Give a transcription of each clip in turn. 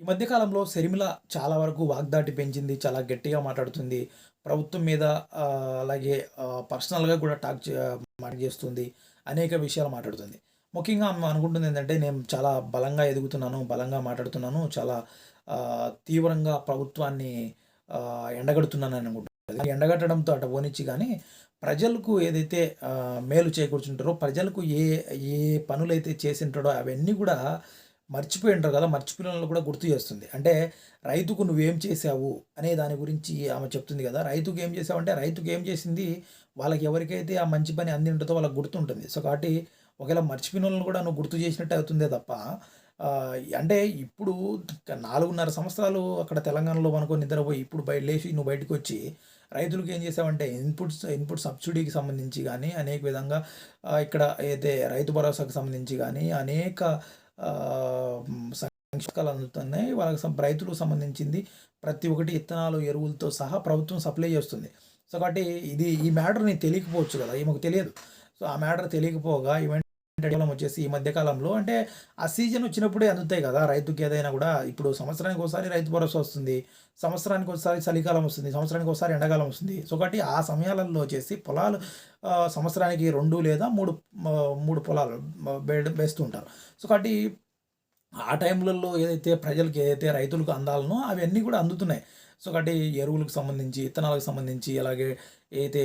ఈ మధ్యకాలంలో కాలంలో చాలా వరకు వాగ్దాటి పెంచింది. చాలా గట్టిగా మాట్లాడుతుంది. ప్రభుత్వం మీద అలాగే పర్సనల్‌గా కూడా టాక్ చే మాట చేస్తుంది. అనేక విషయాలు మాట్లాడుతుంది. ముఖ్యంగా ఆమె అనుకుంటుంది ఏంటంటే నేను చాలా బలంగా ఎదుగుతున్నాను, బలంగా మాట్లాడుతున్నాను, చాలా తీవ్రంగా ప్రభుత్వాన్ని ఎండగడుతున్నాను అని అనుకుంటుంది. ఎండగట్టడంతో అటు పోనిచ్చి కానీ ప్రజలకు ఏదైతే మేలు చేకూర్చుంటారో, ప్రజలకు ఏ ఏ పనులైతే చేసింటాడో అవన్నీ కూడా మర్చిపోయి ఉంటారు కదా! మర్చిపోయినోళ్ళని కూడా గుర్తు చేస్తుంది. అంటే రైతుకు నువ్వేం చేసావు అనే దాని గురించి ఆమె చెప్తుంది కదా! రైతుకు ఏం చేశావంటే, రైతుకు ఏం చేసింది వాళ్ళకి ఎవరికైతే ఆ మంచి పని అంది ఉంటుందో వాళ్ళకి గుర్తుంటుంది. సో, కాబట్టి ఒకవేళ మర్చిపోయినోళ్ళని కూడా నువ్వు గుర్తు చేసినట్టే అవుతుందే తప్ప అంటే ఇప్పుడు 4.5 సంవత్సరాలు అక్కడ తెలంగాణలో మనకు నిద్రపోయి ఇప్పుడు బయట లేచి నువ్వు బయటకొచ్చి రైతులకు ఏం చేశావంటే ఇన్‌పుట్స్ ఇన్‌పుట్ సబ్సిడీకి సంబంధించి కానీ అనేక విధంగా ఇక్కడ అయితే రైతు భరోసాకు సంబంధించి కానీ అనేక ఆహ్, అందుతున్నాయి. వాళ్ళకి రైతులకు సంబంధించింది ప్రతి ఒక్కటి ఇత్తనాలు, ఎరువులతో సహా ప్రభుత్వం సప్లై చేస్తుంది. సో, కాబట్టి ఇది ఈ మ్యాటర్ నీకు తెలియకపోవచ్చు కదా! ఈమెకు తెలియదు. సో, ఆ మ్యాటర్ తెలియకపోగా ఈవెంట్ కేవలం వచ్చేసి ఈ మధ్య కాలంలో అంటే ఆ సీజన్ వచ్చినప్పుడే అందుతాయి కదా! రైతుకి ఏదైనా కూడా ఇప్పుడు సంవత్సరానికి ఒకసారి రైతు భరోసా వస్తుంది. సంవత్సరానికి ఒకసారి చలికాలం వస్తుంది. సంవత్సరానికి ఒకసారి ఎండాకాలం వస్తుంది. సో, కాబట్టి ఆ సమయాలలో వచ్చేసి పొలాలు సంవత్సరానికి రెండు లేదా మూడు మూడు పొలాలు వేస్తూ ఉంటారు. సో, కాబట్టి ఆ టైంలలో ఏదైతే ప్రజలకి ఏదైతే రైతులకు అందాలనో అవన్నీ కూడా అందుతున్నాయి. సో, కాబట్టి ఎరువులకు సంబంధించి, ఇత్తనాలకు సంబంధించి అలాగే ఏదైతే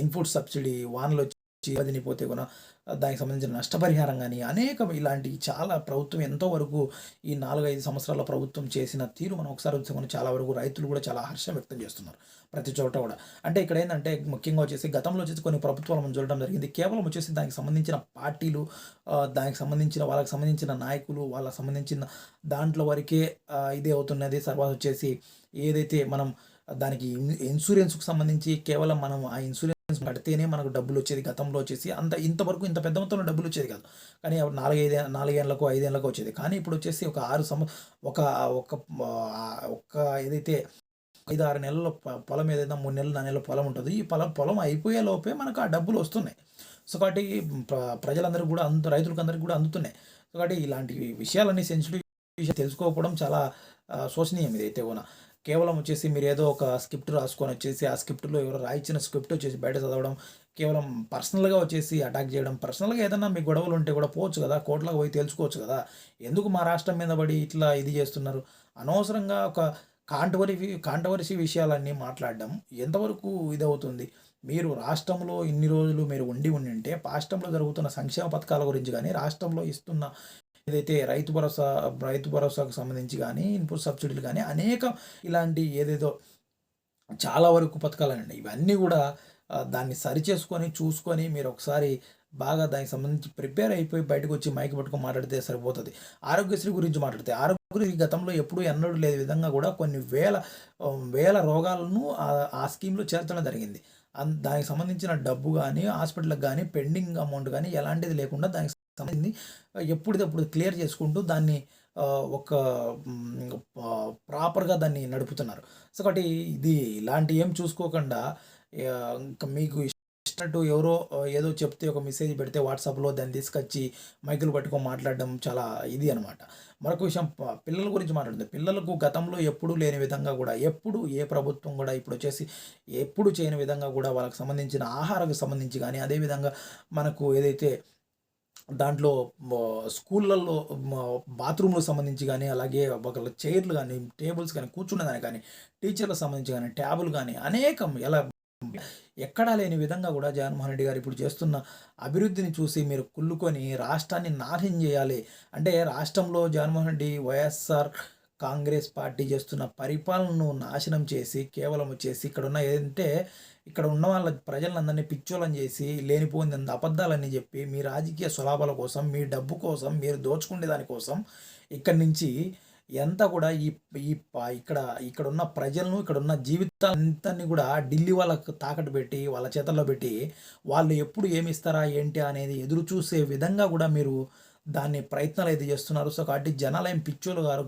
ఇన్‌పుట్ సబ్సిడీ వానలొచ్చి కూడా దానికి సంబంధించిన నష్టపరిహారం కానీ అనేకం ఇలాంటి చాలా ప్రభుత్వం ఎంతో వరకు ఈ నాలుగైదు సంవత్సరాల ప్రభుత్వం చేసిన తీరు మనం ఒకసారి చూస్తే చాలా వరకు రైతులు కూడా చాలా హర్షం వ్యక్తం చేస్తున్నారు. ప్రతి చోట కూడా. అంటే ఇక్కడ ఏంటంటే ముఖ్యంగా వచ్చేసి గతంలో వచ్చేసి కొన్ని ప్రభుత్వాలు మనం చూడడం జరిగింది. కేవలం వచ్చేసి దానికి సంబంధించిన పార్టీలు దానికి సంబంధించిన వాళ్ళకి సంబంధించిన నాయకులు, వాళ్ళకి సంబంధించిన దాంట్లో వరకే ఇదే అవుతున్నది. తర్వాత వచ్చేసి ఏదైతే మనం దానికి ఇన్సూరెన్స్‌కు సంబంధించి కేవలం మనం ఆ ఇన్సూరెన్స్ కడితేనే మనకు డబ్బులు వచ్చేది గతంలో వచ్చేసి అంత ఇంతవరకు ఇంత పెద్ద మొత్తంలో డబ్బులు వచ్చేది కాదు. కానీ 4, 5 నాలుగేండ్లకో, ఐదేండ్లకో వచ్చేది. కానీ ఇప్పుడు వచ్చేసి ఒక ఆరు సంవ ఒక ఒక ఒక్క ఏదైతే 5, 6 నెలల పొలం ఏదైతే 3 నెలలు, నాలుగు నెలల పొలం ఉంటుంది ఈ పొలం పొలం అయిపోయే లోపే మనకు ఆ డబ్బులు వస్తున్నాయి సో, కాబట్టి ప్ర కూడా అందు అందరికీ కూడా అందుతున్నాయి. సో, కాబట్టి ఇలాంటి విషయాలన్నీ సెన్సిటివ్ విషయం తెలుసుకోకపోవడం చాలా శోచనీయం ఇదైతే కూడా కేవలం వచ్చేసి మీరు ఏదో ఒక స్క్రిప్ట్ రాసుకొని వచ్చేసి ఆ స్క్రిప్ట్‌లో ఎవరో రాయించిన స్క్రిప్ట్ వచ్చేసి బయట చదవడం, కేవలం పర్సనల్‌గా వచ్చేసి అటాక్ చేయడం, పర్సనల్‌గా ఏదన్నా మీకు గొడవలుంటే కూడా పోవచ్చు కదా! కోర్ట్‌లోకి పోయి తెలుసుకోవచ్చు కదా! ఎందుకు మా రాష్ట్రం మీద పడి ఇట్లా ఇది చేస్తున్నారు? అనవసరంగా ఒక కాంట్రవరీ కాంట్రవర్సీ విషయాలన్నీ మాట్లాడడం ఎంతవరకు ఇదవుతుంది? మీరు రాష్ట్రంలో ఇన్ని రోజులు మీరు ఉండి ఉండింటే, రాష్ట్రంలో జరుగుతున్న సంక్షేమ పథకాల గురించి కానీ రాష్ట్రంలో ఇస్తున్న ఏదైతే రైతు భరోసా రైతు భరోసాకు సంబంధించి కానీ ఇన్‌పుట్ సబ్సిడీలు కానీ అనేక ఇలాంటి ఏదేదో చాలా వరకు పథకాలండి ఇవన్నీ కూడా దాన్ని సరిచేసుకొని, చూసుకొని మీరు ఒకసారి బాగా దానికి సంబంధించి ప్రిపేర్ అయిపోయి బయటకొచ్చి మైక్ పట్టుకొని మాట్లాడితే సరిపోతుంది ఆరోగ్యశ్రీ గురించి మాట్లాడితే, ఆరోగ్యశ్రీ గతంలో ఎప్పుడూ ఎన్నడూ లేని విధంగా కూడా కొన్ని వేల వేల రోగాలను ఆ స్కీమ్‌లో చేర్చడం జరిగింది. దానికి సంబంధించిన డబ్బు కానీ హాస్పిటల్‌కి కానీ పెండింగ్ అమౌంట్ కానీ ఎలాంటిది లేకుండా దానికి సంబంధించి ఎప్పుడిదప్పుడు క్లియర్ చేసుకుంటూ దాన్ని ఒక ప్రాపర్‌గా దాన్ని నడుపుతున్నారు. సో, కాబట్టి ఇది ఇలాంటి ఏం చూసుకోకుండా ఇంకా మీకు ఇష్టట్టు ఎవరో ఏదో చెప్తే ఒక మెసేజ్ పెడితే వాట్సాప్‌లో దాన్ని తీసుకొచ్చి మైకులు పట్టుకొని మాట్లాడడం చాలా ఇది అనమాట. మరొక విషయం పిల్లల గురించి మాట్లాడుతుంది పిల్లలకు గతంలో ఎప్పుడూ లేని విధంగా కూడా, ఎప్పుడు ఏ ప్రభుత్వం కూడా ఇప్పుడు వచ్చేసి ఎప్పుడు చేయని విధంగా కూడా వాళ్ళకి సంబంధించిన ఆహారానికి సంబంధించి కానీ అదేవిధంగా మనకు ఏదైతే దాంట్లో స్కూళ్ళల్లో బాత్రూమ్‌లకు సంబంధించి కానీ అలాగే ఒకళ్ళ చైర్లు కానీ టేబుల్స్ గానీ, కూర్చునేదానికి కానీ టీచర్లకు సంబంధించి కానీ ట్యాబులు కానీ అనేకం ఎలా ఎక్కడా లేని విధంగా కూడా జగన్మోహన్ రెడ్డి గారు ఇప్పుడు చేస్తున్న అభివృద్ధిని చూసి మీరు కుళ్ళుకొని రాష్ట్రాన్ని నాశనం చేయాలి. అంటే రాష్ట్రంలో జగన్మోహన్ రెడ్డి, వైఎస్ఆర్ కాంగ్రెస్ పార్టీ చేస్తున్న పరిపాలనను నాశనం చేసి, కేవలం వచ్చేసి ఇక్కడున్న ఏంటంటే ఇక్కడ ఉన్న వాళ్ళ ప్రజలందరినీ పిచ్చోళ్ళని చేసి, లేనిపోనింత అబద్ధాలన్నీ చెప్పి, మీ రాజకీయ స్వలాభాల కోసం, మీ డబ్బు కోసం, మీరు దోచుకునే దానికోసం ఇక్కడి నుంచి ఎంత కూడా ఈ ఈ ఇక్కడ ఇక్కడ ఉన్న ప్రజలను, ఇక్కడున్న జీవితాన్ని కూడా ఢిల్లీ వాళ్ళకు తాకట్టు పెట్టి, వాళ్ళ చేతల్లో పెట్టి, వాళ్ళు ఎప్పుడు ఏమిస్తారా, ఏంటి అనేది ఎదురు చూసే విధంగా కూడా మీరు దాన్ని ప్రయత్నాలు అయితే చేస్తున్నారు. సో, కాబట్టి జనాలేం పిచ్చోలు గారు.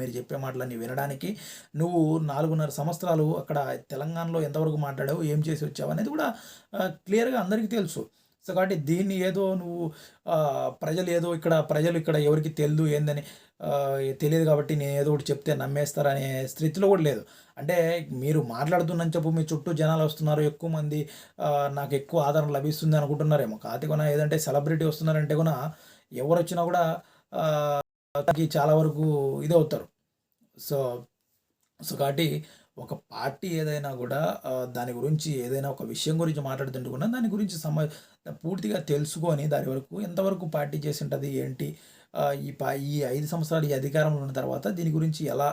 మీరు చెప్పే మాటలన్నీ వినడానికి. నువ్వు 4.5 సంవత్సరాలు అక్కడ తెలంగాణలో ఎంతవరకు మాట్లాడావు, ఏం చేసి వచ్చావు అనేది కూడా క్లియర్‌గా అందరికీ తెలుసు. సో కాబట్టి దీన్ని ఏదో నువ్వు ప్రజలు ఏదో ఇక్కడ ప్రజలు ఇక్కడ ఎవరికి తెలియదు ఏందని తెలియదు కాబట్టి నేను ఏదో ఒకటి చెప్తే నమ్మేస్తారనే స్థితిలో కూడా లేదు అంటే మీరు మాట్లాడుతున్న చెప్పు మీ చుట్టూ జనాలు వస్తున్నారు ఎక్కువ మంది నాకు ఎక్కువ ఆదరణ లభిస్తుంది అనుకుంటున్నారేమో కాకపోతే కొన ఏదంటే సెలబ్రిటీ వస్తున్నారంటే కూడా ఎవరు వచ్చినా కూడా చాలా వరకు ఇది అవుతారు సో సో కాబట్టి ఒక పార్టీ ఏదైనా కూడా దాని గురించి ఏదైనా ఒక విషయం గురించి మాట్లాడుతుంటే కూడా దాని గురించి సమ పూర్తిగా తెలుసుకొని దాని వరకు ఎంతవరకు పార్టీ చేసి ఉంటుంది ఏంటి ఈ పా ఈ ఐదు సంవత్సరాలు ఈ అధికారంలో ఉన్న తర్వాత దీని గురించి ఎలా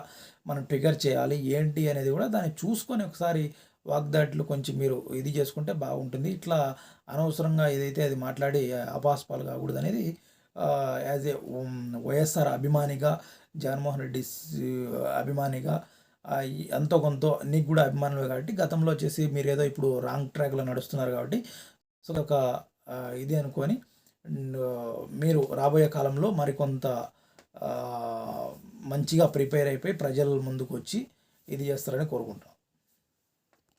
మనం ట్రిగర్ చేయాలి ఏంటి అనేది కూడా దాన్ని చూసుకొని ఒకసారి వాగ్దాట్లు కొంచెం మీరు ఇది చేసుకుంటే బాగుంటుంది. ఇట్లా అనవసరంగా ఏదైతే అది మాట్లాడి అపాస్పాలు కాకూడదు అనేది యాజ్ ఏ వైఎస్ఆర్ అభిమానిగా జగన్మోహన్ రెడ్డి అభిమానిగా ఎంతో కొంత నీకు కూడా అభిమానులు కాబట్టి గతంలో వచ్చేసి మీరు ఏదో ఇప్పుడు రాంగ్ ట్రాక్లో నడుస్తున్నారు కాబట్టి సో ఒక ఇది అనుకొని మీరు రాబోయే కాలంలో మరికొంత మంచిగా ప్రిపేర్ అయిపోయి ప్రజల ముందుకు వచ్చి ఇది చేస్తారని కోరుకుంటాం